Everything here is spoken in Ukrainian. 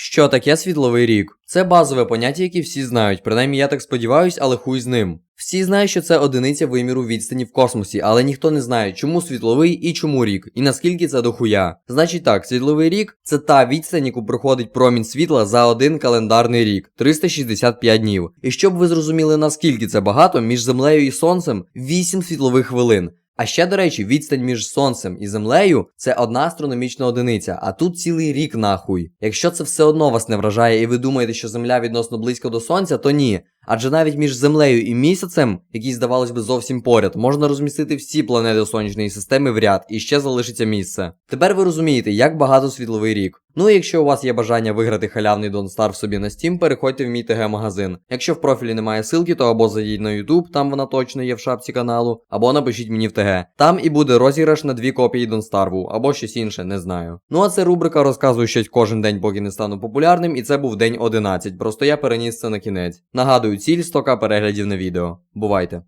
Що таке світловий рік? Це базове поняття, яке всі знають, принаймні я так сподіваюсь, але хуй з ним. Всі знають, що це одиниця виміру відстані в космосі, але ніхто не знає, чому світловий і чому рік, і наскільки це дохуя. Значить так, світловий рік це та відстань, яку проходить промінь світла за один календарний рік 365 днів. І щоб ви зрозуміли наскільки це багато, між землею і сонцем 8 світлових хвилин. А ще, до речі, відстань між сонцем і землею це одна астрономічна одиниця, а тут цілий рік нахуй. Якщо це все одно вас не вражає і ви думаєте, що земля відносно близько до сонця, то ні. Адже навіть між землею і місяцем, який здавалось би зовсім поряд, можна розмістити всі планети сонячної системи в ряд і ще залишиться місце. Тепер ви розумієте, як багато світловий рік. Ну і якщо у вас є бажання виграти халявний Don't Starve собі на Steam, переходьте в мій ТГ-магазин. Якщо в профілі немає ссылки, то або зайдіть на YouTube, там вона точно є в шапці каналу, або напишіть мені в ТГ. Там і буде розіграш на дві копії Don't Starve, або щось інше, не знаю. Ну а це рубрика розказую щось кожен день, поки не стану популярним, і це був день 11. Просто я переніс це на кінець. Нагадую, ціль 100к переглядів на відео. Бувайте!